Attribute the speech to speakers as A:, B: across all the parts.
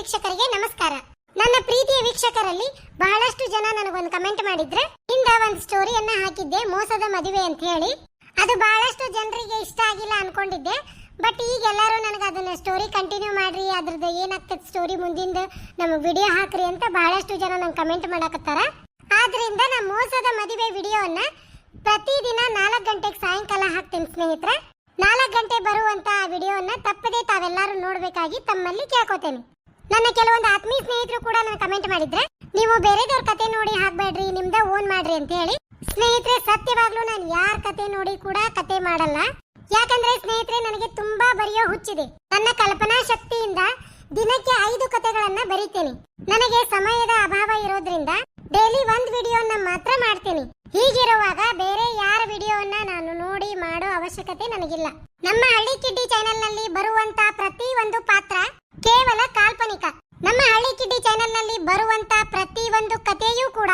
A: ವೀಕ್ಷಕರಿಗೆ ನಮಸ್ಕಾರ. ನನ್ನ ಪ್ರೀತಿಯ ವೀಕ್ಷಕರಲ್ಲಿ ಬಹಳಷ್ಟು ಜನ ನನಗೊಂದು ಕಮೆಂಟ್ ಮಾಡಿದ್ರೆ. ಇಂದ ಒಂದು ಸ್ಟೋರಿಯನ್ನ ಹಾಕಿದ್ದೆ, ಮೋಸದ ಮದುವೆ ಅಂತ ಹೇಳಿ. ಅದು ಬಹಳಷ್ಟು ಜನರಿಗೆ ಇಷ್ಟ ಆಗಿಲ್ಲ ಅನ್ಕೊಂಡಿದ್ದೆ. ಬಟ್ ಈಗ ಎಲ್ಲರೂ ನನಗೆ ಅದನ್ನ ಸ್ಟೋರಿ ಕಂಟಿನ್ಯೂ ಮಾಡ್ರಿ, ಅದ್ರದ್ದು ಏನಾಗ್ತದೆ ಸ್ಟೋರಿ ಮುಂದಿಂದ ನಮಗೆ ವಿಡಿಯೋ ಹಾಕ್ರಿ ಅಂತ ಬಹಳಷ್ಟು ಜನ ನಂಗೆ ಕಮೆಂಟ್ ಮಾಡಕತ್ತಾರ. ಆದ್ರಿಂದ ನಮ್ಮ ಮೋಸದ ಮದುವೆ ವಿಡಿಯೋವನ್ನ ಪ್ರತಿದಿನ ನಾಲ್ಕು ಗಂಟೆಗೆ ಸಾಯಂಕಾಲ ಹಾಕ್ತೀನಿ ಸ್ನೇಹಿತರೆ. ನಾಲ್ಕು ಗಂಟೆ ಬರುವಂತ ವಿಡಿಯೋವನ್ನ ತಪ್ಪದೇ ತಾವೆಲ್ಲರೂ ನೋಡ್ಬೇಕಾಗಿ ತಮ್ಮಲ್ಲಿ ಕೇಳ್ಕೊತೇನೆ. ನನ್ನ ಕೆಲವೊಂದು ಆತ್ಮೀಯ ಸ್ನೇಹಿತರು ಕೂಡ ನನಗೆ ಕಮೆಂಟ್ ಮಾಡಿದ್ರೆ, ನೀವು ಬೇರೆದವ್ರ ಕತೆ ನೋಡಿ ಹಾಕ್ಬೇಡ್ರಿ, ನಿಮ್ದ ಓನ್ ಮಾಡ್ರಿ ಅಂತ ಹೇಳಿ, ಸ್ನೇಹಿತರೆ, ಸತ್ಯವಾಗ್ಲೂ ನಾನು ಯಾರ ಕತೆ ನೋಡಿ ಕೂಡ ಕತೆ ಮಾಡಲ್ಲ. ಯಾಕಂದ್ರೆ ಸ್ನೇಹಿತರೆ, ನನಗೆ ತುಂಬಾ ಬರೆಯೋ ಹುಚ್ಚಿದೆ. ನನ್ನ ಕಲ್ಪನಾ ಶಕ್ತಿಯಿಂದ ದಿನಕ್ಕೆ ಐದು ಕತೆಗಳನ್ನ ಬರೀತೇನೆ. ನನಗೆ ಸಮಯದ ಅಭಾವ ಇರೋದ್ರಿಂದ ಡೈಲಿ ಒಂದ್ ವಿಡಿಯೋನ ಮಾತ್ರ ಮಾಡ್ತೀನಿ. ಹೀಗಿರುವಾಗ ಬೇರೆ ಯಾರ ವಿಡಿಯೋವನ್ನ ನಾನು ನೋಡಿ ಮಾಡೋ ಅವಶ್ಯಕತೆ ನನಗಿಲ್ಲ. ನಮ್ಮ ಹಳ್ಳಿ ಕಿಡ್ಡಿ ಚಾನೆಲ್ನಲ್ಲಿ ಬರುವಂತ ಪ್ರತಿ ಒಂದು ಪಾತ್ರ ಕೇವಲ ಕಾಲ್ಪನಿಕ. ನಮ್ಮ ಹಳ್ಳಿ ಕಿಡ್ಡಿ ಚಾನೆಲ್ನಲ್ಲಿ ಬರುವಂತ ಪ್ರತಿಯೊಂದು ಕಥೆಯೂ ಕೂಡ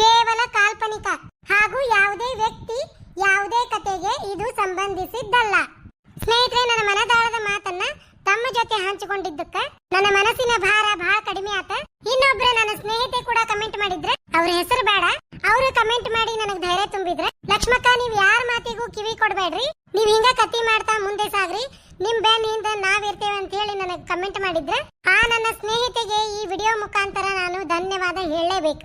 A: ಕೇವಲ ಕಾಲ್ಪನಿಕ. ಹಾಗೂ ಯಾವುದೇ ವ್ಯಕ್ತಿ ಯಾವುದೇ ಕಥೆಗೆ ಇದು ಸಂಬಂಧಿಸಿದ್ದಲ್ಲ. ಸ್ನೇಹಿತರೆ, ನನ್ನ ಮನದಾಳದ ಮಾತನ್ನ ತಮ್ಮ ಜೊತೆ ಹಂಚಿಕೊಂಡಿದ್ದಕ್ಕ ನನ್ನ ಮನಸ್ಸಿನ ಭಾರ ಬಹಳ ಕಡಿಮೆ ಆತ. ಇನ್ನೊಬ್ರು ನನ್ನ ಸ್ನೇಹಿತೆ ಕೂಡ ಕಮೆಂಟ್ ಮಾಡಿದ್ರೆ ಅವ್ರ ಹೆಸರು ಬೇಡ. ಅವರು ಕಮೆಂಟ್ ಮಾಡಿ ನನಗೆ ಧೈರ್ಯ ತುಂಬಿದ್ರೆ, ಲಕ್ಷ್ಮಕ್ಕ, ನೀವ್ ಯಾರ ಮಾತಿಗೂ ಕಿವಿ ಕೊಡ್ಬೇಡ್ರಿ. ನೀವ್ ಹಿಂಗ ಕತಿ ಮಾಡ್ತಾ ಮುಂದೆ ಸಾಗ್ರಿ. ನಿಮ್ ಬ್ಯಾನಿಯಿಂದ ನಾವಿರ್ತೇವೆ ಅಂತ ಹೇಳಿ ನನಗೆ ಕಮೆಂಟ್ ಮಾಡಿದ್ರೆ, ಆ ನನ್ನ ಸ್ನೇಹಿತೆಗೆ ಈ ವಿಡಿಯೋ ಮುಖಾಂತರ ನಾನು ಧನ್ಯವಾದ ಹೇಳಲೇಬೇಕು.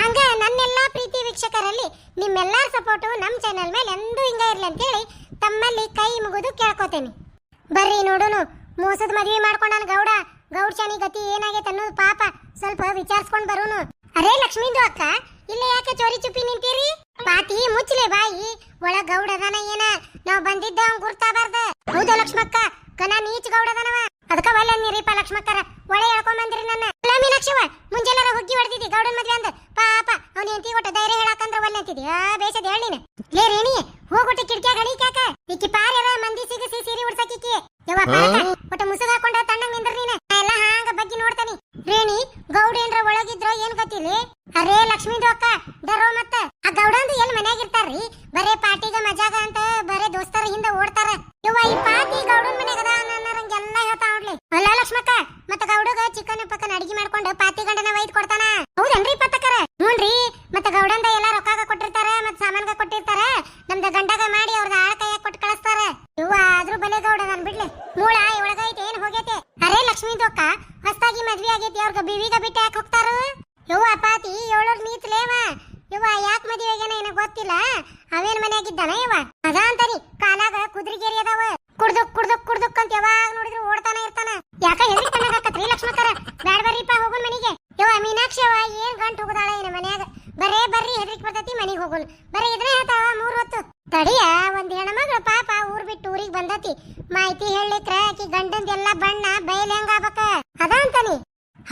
A: ಹಂಗ ನನ್ನೆಲ್ಲಾ ಪ್ರೀತಿ ವೀಕ್ಷಕರಲ್ಲಿ ನಿಮ್ಮೆಲ್ಲರ ಸಪೋರ್ಟು ನಮ್ಮ ಚಾನೆಲ್ ಮೇಲೆ ಎಂದೂ ಹಿಂಗ ಇರ್ಲಿ ಅಂತ ಹೇಳಿ ತಮ್ಮಲ್ಲಿ ಕೈ ಮುಗಿದು ಕೇಳ್ಕೊತೇನೆ. ಬರ್ರಿ ನೋಡೋನು, ಮೋಸದ ಮದ್ವೆ ಮಾಡ್ಕೊಂಡಾನ ಗೌಡ ಗೌಡ್ಶಾನಿ ಗತಿ ಏನಾಗೈತೆ ಅನ್ನೋದು ಪಾಪ ಸ್ವಲ್ಪ ವಿಚಾರಿಸ್ಕೊಂಡು ಬರೋನು. ಅರೇ ಲಕ್ಷ್ಮೀದು ಅಕ್ಕ, ಇಲ್ಲೇ ಯಾಕೆ ಚೋರಿ ಚುಪ್ಪಿ ನಿಂತೀರಿ? ಪಾತಿ ಮುಚ್ಚಲೆ ಬಾಯಿ. ಒಳ ಗೌಡದನ ಏನ? ನಾವ್ ಬಂದಿದ್ದ ಅವ್ನ್ ಗುರ್ತಾಬಾರ್ದ ಹೌದಾ ಲಕ್ಷ್ಮಕ್ಕ? ಕನ ನೀಚ್ ಗೌಡದನವ ಅದಕ್ಕ ಒಳ್ಳೆ ನೀರಿಪ್ಪ ಲಕ್ಷ್ಮಕ್ಕರ. ಒಳ್ಳೆ ಹೇಳ್ಕೊಂಡ್ ಬಂದಿರಿ ನನ್ನ ಅಲ್ಲ ಮೀನಾಕ್ಷಿವ ಮುಂಜಾನೆ ಹುಗ್ಗಿ ಹೊಡೆದಿದ್ದಿ ಗೌಡನ್ ಮದ್ವೆ ಅಂದ ಪಾಪ ಅವ್ನ ಹೆಂಡತಿ ಕೊಟ್ಟ ಧೈರ್ಯ ಹೇಳಕಂದ್ರ ಒಲ್ಲೆ ಅಂತಿದ್ದಿ ಆ ಬೇಸದ ಹೇಳಿ ನೀನು ಲೇ ರೇಣಿ ಹೋಗೊಟ್ಟ ಕಿಟಕಿಯಾಗ ಹಳಿ ಕಾಕ ಈಕಿ ಪಾರ್ ಯಾರೋ ಮಂದಿ ಸಿಗಸಿ ಸೀರೆ ಉಡ್ಸಕಿಕ್ಕಿ ಯವ್ವ ಪಾಕ ಒಟ್ಟ ಮುಸುಗ ಹಾಕೊಂಡ ತಣ್ಣಗ್ ನಿಂದ್ರ ನೀನ ನಾ ಎಲ್ಲ ಹಾಂಗ ಬಗ್ಗಿ ನೋಡ್ತಾನಿ ರೇಣಿ ಗೌಡೇನ್ರ ಒಳಗಿದ್ರ ಏನ್ ಗೊತ್ತಿಲ್ಲ ಅರೇ ಲಕ್ಷ್ಮಿ ದೋಕ ದರೋ ಮತ್ತ. ಆ ಗೌಡಂದ ಎಲ್ ಮನ್ಯಾಗ ಇರ್ತಾರ್ರಿ ಬರೇ ಪಾರ್ಟಿಗ ಮಜಾಗ ಅಂತ ಬರೇ ದೋಸ್ತರ ಹಿಂದ ಓಡ್ತಾರ. ಯವ್ವ, ಈ ಪಾತಿ ಗೌಡನ್ ಮನ್ಯಾಗ ಅದ ಅನ್ನರಂಗೆಲ್ಲ ಹೇಳ್ತಾ ನೋಡ್ಲಿ. ಅಲ್ಲ ಲಕ್ಷ್ಮಕ್ಕ ಮತ್ತ ಗೌಡಗ ಚಿಕನ್ ಪಕ್ಕನ ಅಡಿಗೆ ಮಾಡ್ಕೊಂಡು ಪಾತಿ ಗಂಡನ ವೈದ್ ಕೊಡ್ತಾನ. ಹೌದನ್ರಿ ಪತ್ತಕರ ಹ್ಞೂನ್ರಿ ಮತ್ತ ಗೌಡಂದ ಎಲ್ಲ ರೊಕ್ಕಾಗ ಕೊಟ್ಟಿರ್ತಾರ, ಮತ್ತ ಸಾಮಾನ್ಗ ಕೊಟ್ಟಿರ್ತಾರ. ನಮ್ದ ಗಂಡಗ ಮಾಡಿ ಅವ್ರದ ಆಳ ಕೈಯಾಗ ಕೊಟ್ಟು ಕಳಿಸ್ತಾರ. ಇವ ಆದ್ರೂ ಬಲೆ ಗೌಡ ನನ್ ಬಿಡ್ಲಿ. ಮೂಳ ಒಳಗೈತೆ, ಏನ್ ಹೋಗೈತೆ? ಅರೇ ಲಕ್ಷ್ಮೀ ದೊಕ್ಕ ಹೊಸ್ತಾಗಿ ಮದ್ವೆ ಆಗೈತಿ, ಅವ್ರಗ ಬಿವಿಗ ಬಿಟ್ಟ ಯಾಕೆ ಹೋಗ್ತಾರ. ಯವ್ವ ಪಾತಿ, ಏಳೂರ್ ನೀತ್ಲೇವ ಯವ್ವ. ಯಾಕೆ ಮದ್ವೆ ಆಗ್ಯಾನ ಏನ ಗೊತ್ತಿಲ್ಲ. ಅವೇನ್ ಮನ್ಯಾಗಿದ್ದಾನ ಯವ್ವ? ಅದ ಅಂತಾನಿ ಕಾಲಾಗ ಕುದ್ರಿಗೇರಿ ಅದಾವ. ಕುಡ್ದುಕ್ ಕುಡ್ದುಕ್ ಕುಡ್ದುಕ್ ಅಂತ ಯಾವಾಗ ನೋಡಿದ್ರು ಓಡ್ತಾನ ಇರ್ತಾನ. ಯಾಕ ಹೆದ್ರಿ ತನಗಾಕತ್ರಿ ಲಕ್ಷ್ಮಕ್ಕರ ಬ್ಯಾಡ ಬರ್ರಿಪ್ಪ ಹೋಗುನ್ ಮನೆಗೆ. ಯವ್ವ, ಮೀನಾಕ್ಷಿ ಅವ್ವ ಏನ್ ಗಂಟ್ ಹೋಗುದಾಳ ಏನ ಮನ್ಯಾಗ? ಬರೇ ಬರ್ರಿ, ಹೆದ್ರಿಕ್ ಬರ್ತೈತಿ, ಮನೆಗೆ ಹೋಗುನ್. ಬರೀ ಇದ್ರೆ ಹೇಳ್ತಾವ ಮೂರ್ ಹೊತ್ತು. ತಡಿಯ, ಒಂದ್ ಹೆಣ್ಮಗಳು ಪಾಪ ಊರ್ ಬಿಟ್ಟು ಊರಿಗ್ ಬಂದತಿ. ಮಾಹಿತಿ ಹೇಳಿಕ್ರ ಆಕಿ ಗಂಡಂದೆಲ್ಲ ಬಣ್ಣ ಬಯಲ್ ಹೆಂಗ ಆಗ್ಬೇಕ? ಅದ ಅಂತಾನಿ.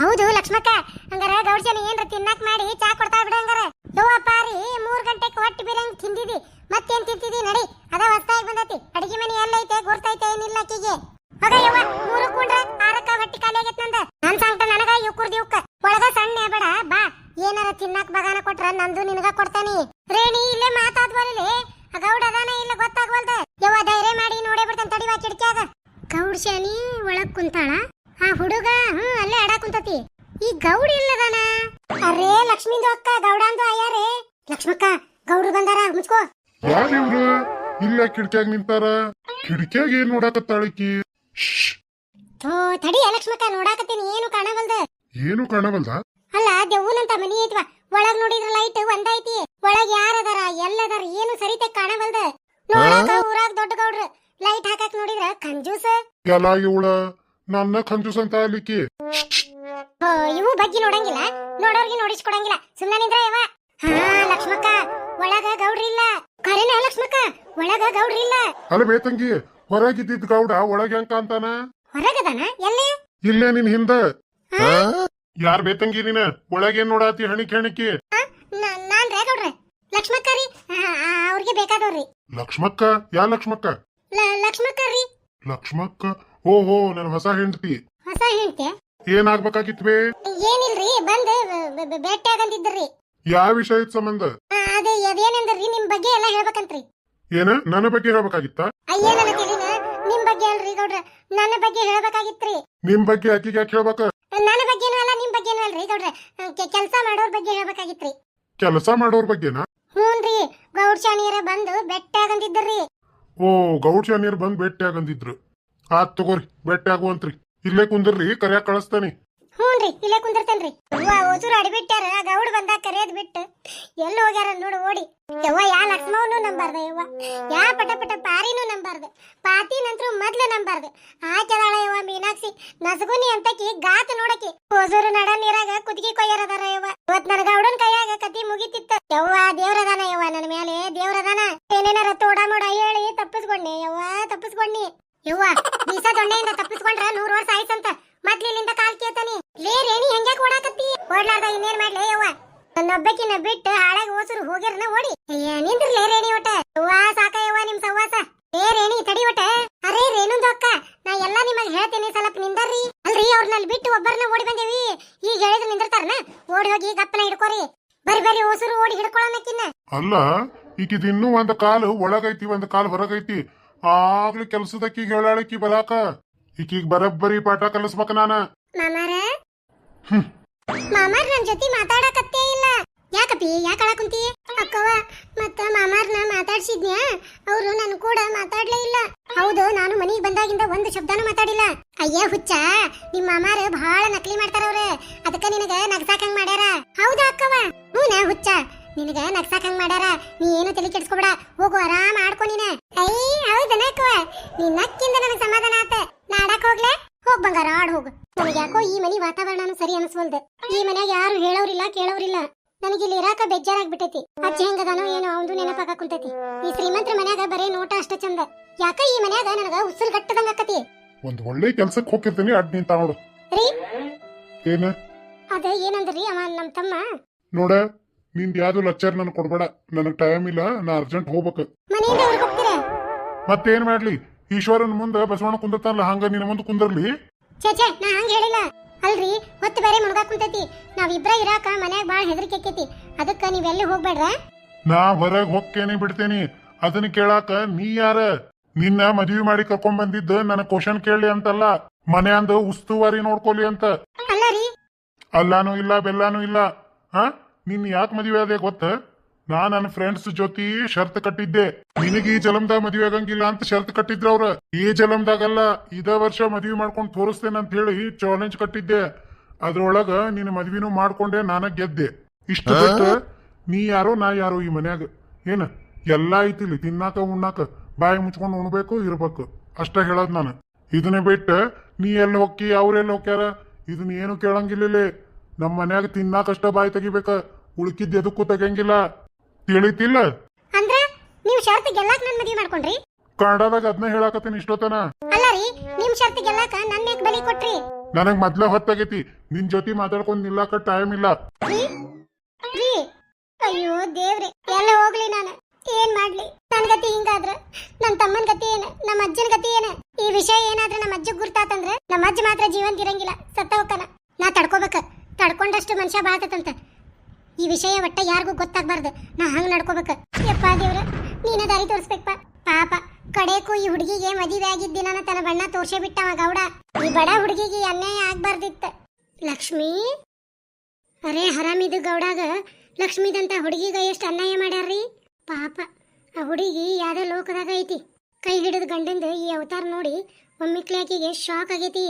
A: ಹೌದು ಲಕ್ಷ್ಮಕ್ಕ ಹಂಗಾರ ಗೌಡ್ಸನ ಏನ್ರ ತಿನ್ನಾಕ್ ಮಾಡಿ ಚಾ ಕೊಡ್ತಾ ಬಿಡ ಹಂಗಾರ. ಯವ್ವ ಪಾರಿ ಮೂರ್ ಗಂಟೆಗ್ ಹೊಟ್ಟಿ ಬಿರಂಗ್ ತಿಂದಿದಿ. ಮತ್ತೇನ್ ತಿಂತಿದಿ ನಡಿ, ಅದ ಹೊಸ್ತಾಗಿ ಬಂದತಿ. ಅಡಿಗೆ ಮನೆ ಎಲ್ಲೈತೆ, ಗುರ್ತೈತೆ, ಏನಿಲ್ಲ ಆಕಿಗೆ. ಹೋಗ ಯವ್ವ, ಮೂರು ಕುಂಡ್ರ ಆರಕ್ಕ ಹೊಟ್ಟಿ ಖಾಲಿ ಆಗೈತ್ ನಂದ. ನನ್ ಸಂಕಟ ನನಗ ಇವ್ಕುರ್ದಿ ಇವ್ಕ ಒಳಗ ಸಣ್ಣ ಬೇಡ, ಬಾ. ಏನಾರ ತಿನ್ನಾಕ್ ಬಗಾನ ಕೊಟ್ರ ನಂದು ನಿನಗ ಕೊಡ್ತಾನಿ. ರೇಣಿ ಇಲ್ಲೇ ಮಾತಾದ್ವಲ್ಲಿ. ಗೌಡ ಅದಾನ ಇಲ್ಲ ಗೊತ್ತಾಗ್ವಲ್ದ. ಯವ್ವ ಧೈರ್ಯ ಮಾಡಿ ನೋಡೇ ಬಿಡ್ತಾನ ತಡಿವಾ ಕಿಟಕಿಯಾಗ. ಗೌಡ್ ಶಾನಿ ಒಳಗ್ ಕುಂತಾಳ? ಆ ಹುಡುಗ, ಹ್ಮ್ ಅಲ್ಲೇ ಆಡಾ ಕುಂತತಿ ಈ ಗೌಡ ಇಲ್ಲದಾನ ಅರೇ ಲಕ್ಷ್ಮೀದು ಅಕ್ಕ ಗೌಡಂದು ಅಯ್ಯಾರೇ. ಲಕ್ಷ್ಮಕ್ಕ ಗೌಡ್ರು ಬಂದಾರ ಮುಚ್ಕೋ.
B: ಯಾರು ಇವ್ರು? ಇಲ್ಲ ಕಿಟಕಿಯಾಗ ನಿಂತಾರ. ಕಿಟಕಿಯಾಗ ಏನ್ ನೋಡಾಕತ್ತಾಳಕಿ
A: ಥೋ ತಡಿ ಲಕ್ಷ್ಮಕ್ಕ ನೋಡಾಕತ್ತೀನಿ ಏನು ಕಾಣವಲ್ದ?
B: ಏನು ಕಾಣವಲ್ದ?
A: ಅಲ್ಲ ದೆವ್ವನಂತ ಮನಿ ಐತ್ವಾ? ಒಳಗ್ ನೋಡಿದ್ರ ಲೈಟ್ ಒಂದೈತಿ. ಒಳಗ್ ಯಾರದಾರ ಎಲ್ಲದಾರ ಏನು ಸರಿತೆ ಕಾಣವಲ್ದ? ನೋಡಾಕ ಊರಾಗ ದೊಡ್ಡ ಗೌಡ್ರು. ಲೈಟ್ ಹಾಕಕ್ ನೋಡಿದ್ರ ಕಂಜೂಸ್.
B: ಎಲ್ಲ ಇವಳ ನನ್ನ ಕಂಜೂಸ್ ಅಂತ ಅಲ್ಲಿಕಿ
A: ಇವು ಬಗ್ಗೆ ನೋಡಂಗಿಲ್ಲ. ನೋಡೋರ್ಗೆ ನೋಡಿಸ್ಕೊಡಂಗಿಲ್ಲ. ಸುಮ್ಮನೆ ನಿಂದ್ರ ಯವ ಹಾ ಲಕ್ಷ್ಮಕ್ಕ ಒಳಗ ಗೌಡ್ರಿ ಇಲ್ಲ. ಕರೆನ ಲಕ್ಷ್ಮಕ್ಕ ಒಳಗ ಗೌಡ್ರಿ ಇಲ್ಲ.
B: ಅಲ್ಲ ಬೇತಂಗಿ ಹೊರಗಿದ್ದಿದ್ ಗೌಡ ಒಳಗೆ ಅಂಕ ಅಂತಾನ
A: ಹೊರಗದಾನ? ಎಲ್ಲಿ?
B: ಇಲ್ಲೇ ನಿನ್ ಹಿಂದ. ಯಾರ್ ಬೇತಂಗಿ ನೀನ? ಒಳಗೇನ್ ನೋಡಾತಿ ಹಣಿಕೆ ಹಣಿಕೆ
A: ನಾನ್ ರೇ ಗೌಡ್ರೆ. ಲಕ್ಷ್ಮಕ್ಕ ರೀ. ಅವ್ರಿಗೆ ಬೇಕಾದವ್ರಿ
B: ಲಕ್ಷ್ಮಕ್ಕ? ಯಾ ಲಕ್ಷ್ಮಕ್ಕ?
A: ಲಕ್ಷ್ಮಕ್ಕ ರೀ.
B: ಲಕ್ಷ್ಮಕ್ಕ? ಓಹೋ ನನ್ ಹೊಸ ಹೆಂಡತಿ.
A: ಹೊಸ ಹೆಂಡ್ತಿ?
B: ಏನಾಗ್ಬೇಕಾಗಿತ್ ಆಗ್ಬೇಕಾಗಿತ್ತು
A: ಏನಿಲ್ರಿ ಬಂದು ಭೇಟಿ ಆಗಂತಿದ್ರಿ.
B: ಯಾವ ವಿಷಯದ ಸಂಬಂಧ?
A: ಅದೇ ಅದೇನಂದ್ರಿ ನಿಮ್ ಬಗ್ಗೆ ಎಲ್ಲ ಹೇಳ್ಬೇಕಂತ್ರಿ.
B: ಏನ? ನನ್ನ ಬಗ್ಗೆ ಹೇಳ್ಬೇಕಾಗಿತ್ತ?
A: ನಿಮ್ ಬಗ್ಗೆ ಬಗ್ಗೆ ಅಲ್ರಿ ಗೌಡ್ರ ನನ್ನ ಬಗ್ಗೆ ಹೇಳ್ಬೇಕಾಗಿತ್ರಿ.
B: ನಿಮ್ ಬಗ್ಗೆ ಆಕಿಗೆ ಯಾಕೆ ಹೇಳ್ಬೇಕ?
A: ನನ್ನ ಬಗ್ಗೆನೂ ಅಲ್ಲ ನಿಮ್ ಬಗ್ಗೆ ಅಲ್ರಿ ಗೌಡ್ರ. ಕೆಲಸ ಮಾಡೋರ್ ಬಗ್ಗೆ ಹೇಳ್ಬೇಕಾಗಿತ್ರಿ.
B: ಕೆಲಸ ಮಾಡೋರ್ ಬಗ್ಗೆನಾ?
A: ಹ್ಞೂನ್ರಿ ಗೌಡ್ ಶಾನಿಯರ ಬಂದು ಬೆಟ್ಟ ಆಗಂದಿದ್ರಿ
B: ಓ ಗೌಡ್ ಶಾನಿಯರ್ ಬಂದ್ ಬೆಟ್ಟ ಆಗಂದಿದ್ರು. ಆತ್ ತಗೋರಿ ಬೆಟ್ಟ ಆಗುವಂತ್ರಿ. ಇಲ್ಲೇ ಕುಂದಿರ್ರಿ ಕರ್ಯಾಕ್ ಕಳಿಸ್ತಾನಿ.
A: ಹ್ಞೂನ್ರಿ ಇಲ್ಲೇ ಕುಂದಿರ್ತೇನ್ರಿ. ಅವ್ವ ಅಡಿಬಿಟ್ಟಾರ ಗೌಡ್ ಬಂದ ಕರೆಯದ್ ಬಿಟ್ಟು. ಎಲ್ಲಿ ಹೋಗ್ಯಾರ ನೋಡು, ಓಡಿ. ಯವ್ವ, ಯಾ ಲಕ್ಷ್ಮವನು ನಂಬಾರ್ದ, ಯವ್ವ. ಯಾ ಪಟ ಪಟ ಪಾರಿನೂ ನಂಬಾರ್ದ. ಪಾತಿ ನಂತರ ಮೊದ್ಲು ಆ ಚದಾಳ ಯವ್ವ ಮೀನಾಕ್ಷಿ, ನಸಗುನಿ ಅಂತಕಿ, ಗಾತ ನೋಡಕಿ. ಹೊಸೂರು ನಡ ನೀರಾಗ ಕುದಿಗೆ ಕೊಯ್ಯರದಾರ ಯವ್ವ. ಇವತ್ ನನ್ ಗೌಡನ್ ಕೈಯಾಗ ಕತಿ ಮುಗಿತಿತ್ತ. ಯವ್ವ, ದೇವ್ರದಾನ ಯವ್ವ ನನ್ನ ಮೇಲೆ ದೇವ್ರದಾನ. ಏನೇನಾರ ತೋಡ ಮೋಡ ಹೇಳಿ ತಪ್ಪಿಸ್ಕೊಂಡೆ, ಯವ್ವ, ತಪ್ಪಿಸ್ಕೊಂಡಿ. ಯವ್ವ ಬೀಸ ದೊಣ್ಣೆಯಿಂದ ತಪ್ಪಿಸ್ಕೊಂಡ್ರ ನೂರ್ ವರ್ಷ ಆಯ್ತಂತ ಮೊದ್ಲಿನಿಂದ ಕಾಲ್ ಕೇಳ್ತಾನಿ. ಲೇ ರೇಣಿ, ಹೆಂಗ ಓಡಾಕತ್ತಿ? ಓಡ್ಲಾರ್ದ ಇನ್ನೇನ್ ಮಾಡ್ಲೇ, ಯವ್ವ? ನನ್ನೊಬ್ಬಕಿನ ಬಿಟ್ಟು ಹಾಳಾಗಿ ಓಸರು ಹೋಗಿರ್ನ, ಓಡಿ. ನಿಂದ್ರಲೇ ರೇಣಿ ಒಟ್ಟ. ಯವ್ವ, ಸಾಕ ಯವ್ವ ನಿಮ್ ಸವಾಸ ಲೇ ರೇಣಿ, ತಡಿ ಒಟ್ಟ. ಅರೇ, ರೇಣುಂದು ಅಕ್ಕ, ನಾ ಎಲ್ಲಾ ನಿಮಗ್ ಹೇಳ್ತೀನಿ, ಸ್ವಲ್ಪ ನಿಂದರ್ರಿ. ಅಲ್ರಿ ಅವ್ರನ್ನ ಬಿಟ್ಟು ಒಬ್ಬರನ್ನ ಓಡಿ ಬಂದೇವಿ. ಈಗ ಹೇಳಿದ್ರು ನಿಂದಿರ್ತಾರನ? ಓಡಿ ಹೋಗಿ ಗಪ್ಪನ ಹಿಡ್ಕೋರಿ. ಬರಿ ಬರಿ ಓಸರು ಓಡಿ ಹಿಡ್ಕೊಳ್ಳೋಣಕ್ಕಿನ್ನ
B: ಅಲ್ಲ, ಈಕಿದ್ ಇನ್ನೂ ಒಂದ್ ಕಾಲು ಒಳಗೈತಿ, ಒಂದ್ ಕಾಲು ಹೊರಗೈತಿ. ಆಗ್ಲಿ ಕೆಲ್ಸದಕ್ಕಿ ಹೇಳಾಳಕ್ಕಿ ಬರಾಕ ಈಕಿಗ್ ಬರಬ್ಬರಿ ಪಾಠ ಕಲಿಸ್ಬೇಕ ನಾನ.
A: ಮಾಮಾರ?
B: ಹ್ಮ್.
A: ಮಾಮಾರ್ ನನ್ ಜೊತೆ ಮಾತಾಡಕತ್ತೇ ಇಲ್ಲ. ಯಾಕಪ್ಪಿ? ಯಾಕ ಕುಂತಿ? ಅಕ್ಕವ ಮತ್ತ ಮಾಮಾರ್ನ ಮಾತಾಡ್ಸಿದ್ನ್ಯಾ? ಅವ್ರು ನನ್ ಕೂಡ ಮಾತಾಡ್ಲೇ ಇಲ್ಲ. ಹೌದು ನಾನು ಮನಿಗ್ ಬಂದಾಗಿಂದ ಒಂದು ಶಬ್ದನೂ ಮಾತಾಡಿಲ್ಲ. ಅಯ್ಯ ಹುಚ್ಚ ನಿಮ್ ಮಾಮಾರ ಬಹಳ ನಕಲಿ ಮಾಡ್ತಾರ ಅವ್ರ ಅದಕ್ಕ ನಿನಗ ನಗ್ಸಾಕಂಗ್ ಮಾಡ್ಯಾರ? ಹೌದಾ ಅಕ್ಕವ ಹ್ಞೂನ ಹುಚ್ಚ. ನಿನಗ ನಗ್ಸಾಕಂಗ್ ಮಾಡ್ಯಾರ? ನೀ ಏನು ತಲೆ ಕೆಡ್ಸ್ಕೊಬೇಡ. ಹೋಗು ಆರಾಮ್ ಆಡ್ಕೊ ನೀನ. ಐ ಹೌದನ ಅಕ್ಕವ ನಿನ್ನ ನಕ್ಕಿಂದ ನನಗ್ ಸಮಾಧಾನ ಆತ. ನಾಡಕ್ ಹೋಗ್ಲೇ? ಹೋಗ್ ಬಂಗಾರ ಆಡ್ ಹೋಗ್. ನನಗೆ ಯಾಕೋ ಈ ಮನಿ ವಾತಾವರಣನು ಸರಿ ಅನ್ಸ್ವಲ್ದು. ಈ ಮನ್ಯಾಗ ಯಾರು ಹೇಳೋರಿಲ್ಲ ಕೇಳೋರಿಲ್ಲ. ನನಗೆ ಇಲ್ಲಿ ಇರಾಕ ಬೇಜಾರಾಗ್ಬಿಟ್ಟೈತಿ. ಅಜ್ಜಿ ಹೆಂಗದಾನೋ ಏನೋ ಅವಂದು ನೆನಪಾಗ ಕುಂತೈತಿ ಈ ಶ್ರೀಮಂತರ ಮನ್ಯಾಗ ಬರೇ ನೋಟ ಅಷ್ಟ ಚಂದ. ಯಾಕ ಈ ಮನ್ಯಾಗ ನನಗ ಉಸಿರು ಗಟ್ಟದಂಗ ಆಕತಿ?
B: ಒಂದ್ ಒಳ್ಳೆ ಕೆಲ್ಸಕ್ ಹೋಗಿರ್ತೀನಿ ಅಡ್ ನಿಂತ ನೋಡು.
A: ರೀ?
B: ಏನ?
A: ಅದ ಏನಂದ್ರಿ ಅವ ನಮ್ ತಮ್ಮ?
B: ನೋಡ ನಿಂದ ಯಾವ್ದು ಲೆಕ್ಚರ್ ನನ್ ಕೊಡ್ಬೇಡ. ನನಗ್ ಟೈಮ್ ಇಲ್ಲ ನಾ ಅರ್ಜೆಂಟ್ ಹೋಗ್ಬೇಕು.
A: ಮನೆಯಿಂದ ಹೊರಗ್
B: ಮತ್ತೇನ್ ಮಾಡ್ಲಿ? ಈಶ್ವರನ ಮುಂದೆ ಬಸವಣ್ಣ ಕುಂದಿರ್ತಾನಲ್ಲ ಹಂಗ ನಿನ್ನ ಮುಂದೆ ಕುಂದಿರ್ಲಿ?
A: ಛೇ ಛೇ ನಾ ಹಂಗ ಹೇಳಿಲ್ಲ. ಅಲ್ರಿ ಹೊತ್ತು ಬೇರೆ ಮುಳುಗಾ ಕುಂತೈತಿ. ನಾವಿಬ್ರ ಇರಾಕ ಮನ್ಯಾಗ ಬಾಳ ಹೆದರಿಕೆ ಆಕೈತಿ. ಅದಕ್ಕ ನೀವೆಲ್ಲಿ ಹೋಗ್ಬೇಡ್ರ?
B: ನಾ ಹೊರಗ್ ಹೊಕ್ಕೇನಿ ಬಿಡ್ತೇನಿ. ಅದನ್ನ ಕೇಳಾಕ ನೀ ಯಾರ? ನಿನ್ನ ಮದ್ವಿ ಮಾಡಿ ಕರ್ಕೊಂಡ್ ಬಂದಿದ್ದ ನನ್ನ ಕ್ವಶನ್ ಕೇಳಿ ಅಂತಲ್ಲ. ಮನೆ ಅಂದ ಉಸ್ತುವಾರಿ ನೋಡ್ಕೊಲಿ ಅಂತ.
A: ಅಲ್ಲ ರೀ.
B: ಅಲ್ಲಾನು ಇಲ್ಲ ಬೆಲ್ಲಾನು ಇಲ್ಲ. ಹಾ? ನಿನ್ ಯಾಕೆ ಮದುವೆ ಅದೇ ಗೊತ್ತ? ನಾ ನನ್ನ ಫ್ರೆಂಡ್ಸ್ ಜೊತೆ ಶರ್ತ್ ಕಟ್ಟಿದ್ದೆ. ನಿನಗೆ ಈ ಜಲಮ್ದಾಗ ಮದುವೆ ಆಗಂಗಿಲ್ಲ ಅಂತ ಶರ್ತ್ ಕಟ್ಟಿದ್ರ ಅವ್ರ. ಈ ಜಲಮ್ದಾಗಲ್ಲ ಇದ ವರ್ಷ ಮದ್ವಿ ಮಾಡ್ಕೊಂಡು ತೋರಿಸ್ತೇನೆ ಅಂತ ಹೇಳಿ ಚಾಲೆಂಜ್ ಕಟ್ಟಿದ್ದೆ. ಅದ್ರೊಳಗ ನಿನ್ನ ಮದ್ವಿನೂ ಮಾಡ್ಕೊಂಡೆ ನಾನ ಗೆದ್ದೆ. ಇಷ್ಟ ನೀ ಯಾರೋ ನಾ ಯಾರೋ ಈ ಮನ್ಯಾಗ. ಏನ? ಎಲ್ಲಾ ಐತಿಲಿ ತಿನ್ನಾಕ ಉಣ್ಣಾಕ ಬಾಯಿ ಮುಚ್ಕೊಂಡು ಉಣ್ಬೇಕು ಇರ್ಬೇಕು. ಅಷ್ಟ ಹೇಳದ್ ನಾನು. ಇದನ್ನ ಬಿಟ್ಟು ನೀ ಎಲ್ಲಿ ಹೊಕ್ಕಿ ಅವ್ರೆಲ್ಲಿ ಹೋಕ್ಯಾರ ಇದನ್ನ ಏನು ಕೇಳಂಗಿಲ್ಲ ನಮ್ಮ ಮನ್ಯಾಗ ತಿನ್ನಾಕಷ್ಟ ಬಾಯಿ ತೆಗಿಬೇಕ. ಉಳ್ಕಿದ್ ಎದಕ್ಕೂ ತೆಗಿಯಂಗಿಲ್ಲ. ತಿಳಿತಿಲ್ಲ
A: ಅಂದ್ರ ನೀವು ಶರ್ತ್ ಗೆಲ್ಲಾಕ್ ನನ್ ಮದ್ವಿ ಮಾಡ್ಕೊಂಡ್ರಿ?
B: ಕನ್ನಡದಾಗ ಅದನ್ನ ಹೇಳಾಕತ್ತೀನಿ ಇಷ್ಟೊತ್ತನ.
A: ಅಲ್ಲ ರೀ ನಿಮ್ ಶರ್ತ್ ಗೆಲ್ಲಾಕ ನನ್ನ ಯಾಕೆ ಬಲಿ ಕೊಟ್ರಿ?
B: ನನಗ್ ಮೊದ್ಲ ಹೊತ್ತಾಗೈತಿ. ನಿನ್ ಜೊತೆ ಮಾತಾಡ್ಕೊಂಡ್ ನಿಲ್ಲಾಕ ಟೈಮ್ ಇಲ್ಲ.
A: ರೀ ರೀ. ಅಯ್ಯೋ ದೇವ್ರೆ ಎಲ್ಲ ಹೋಗ್ಲಿ ನಾನು. ಏನ್ ಮಾಡ್ಲಿ? ನನ್ ಗತಿ ಹಿಂಗಾದ್ರ ನನ್ ತಮ್ಮನ್ ಗತಿ ಏನ ನಮ್ಮ ಅಜ್ಜನ ಗತಿ ಏನ? ಈ ವಿಷಯ ಏನಾದ್ರ ನಮ್ಮ ಅಜ್ಜಗ್ ಗುರ್ತಾತಂದ್ರ ನಮ್ಮ ಅಜ್ಜ ಮಾತ್ರ ಜೀವಂತ ಇರಂಗಿಲ್ಲ ಸತ್ತ ಹೋಗ್ತಾನ. ನಾ ತಡ್ಕೋಬೇಕ ತಡ್ಕೊಂಡಷ್ಟು ಮನುಷ್ಯ ಬಾಳ್ತತಂತ. ಈ ವಿಷಯ ಒಟ್ಟ ಯಾರಿಗೂ ಗೊತ್ತಾಗ್ಬಾರ್ದು. ನಾ ಹಂಗ್ ನಡ್ಕೋಬೇಕ. ಯಪ್ಪ ದೇವ್ರ, ನೀನ ದಾರಿ ತೋರಿಸ್ಬೇಕಪ್ಪ ಪಾಪ, ಕಡೆಗೂ ಈ ಹುಡುಗಿಗೆ ಮದುವೆ ಆಗಿದ್ದಿನ ತನ್ನ ಬಣ್ಣ ತೋರ್ಸೇ ಬಿಟ್ಟವ ಗೌಡ. ಈ ಬಡ ಹುಡುಗಿಗೆ ಅನ್ಯಾಯ ಆಗ್ಬಾರ್ದಿತ್ತ. ಲಕ್ಷ್ಮಿ? ಅರೇ, ಹರಾಮಿದು ಗೌಡಾಗ ಲಕ್ಷ್ಮಿದಂತ ಹುಡುಗಿಗ ಎಷ್ಟು ಅನ್ಯಾಯ ಮಾಡ್ಯಾರ್ರಿ? ಪಾಪ, ಆ ಹುಡುಗಿ ಯಾವ್ದೋ ಲೋಕದಾಗ ಐತಿ. ಕೈ ಹಿಡಿದ ಗಂಡಂದು ಈ ಅವತಾರ ನೋಡಿ ಒಮ್ಮಿಕ್ಲಾಕಿಗೆ ಶಾಕ್ ಆಗೈತಿ.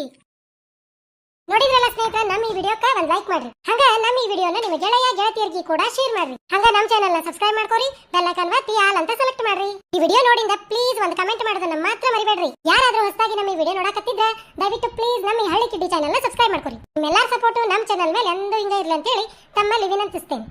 A: ನೋಡಿದ್ರಲ್ಲ ಸ್ನೇಹಿತರೆ, ನಮ್ಮ ಈ ವಿಡಿಯೋಕ್ಕೆ ಒಂದು ಲೈಕ್ ಮಾಡ್ರಿ. ಹಂಗ ನಮ್ಮ ಈ ವಿಡಿಯೋನ ನಿಮ್ಮ ಗೆಳೆಯ, ಗೆಳತಿಯರಿಗೆ ಕೂಡ ಶೇರ್ ಮಾಡ್ರಿ. ಹಂಗ ನಮ್ಮ ಚಾನೆಲ್ನ ಸಬ್ಸ್ಕ್ರೈಬ್ ಮಾಡ್ಕೊರಿ ಬೆಲ್ ಐಕಾನ್ ಒತ್ತಿ ಆಲ್ ಅಂತ ಸೆಲೆಕ್ಟ್ ಮಾಡ್ರಿ. ಈ ವಿಡಿಯೋ ನೋಡಿಂದ ಪ್ಲೀಸ್ ಒಂದು ಕಮೆಂಟ್ ಮಾಡೋದನ್ನ ಮಾತ್ರ ಮರಿಬೇಡ್ರಿ. ಯಾರಾದ್ರೂ ಹೊಸದಾಗಿ ನಮ್ಮ ಈ ವಿಡಿಯೋ ನೋಡಕತ್ತಿದ್ರೆ, ದಯವಿಟ್ಟು ಪ್ಲೀಸ್ ನಮ್ಮ ಈ ಹಳ್ಳಿ ಕಿಡ್ಡಿ ಚಾನೆಲ್ನ ಸಬ್ಸ್ಕ್ರೈಬ್ ಮಾಡ್ಕೊರಿ. ನಿಮ್ಮೆಲ್ಲರ ಸಪೋರ್ಟ್ ನಮ್ಮ ಚಾನೆಲ್ ಮೇಲೆ ಎಂದೂ ಹಿಂಗ ಇರಲಿ ಅಂತೇಳಿ ತಮ್ಮಲ್ಲಿ ವಿನಂತಿಸ್ತೇನೆ.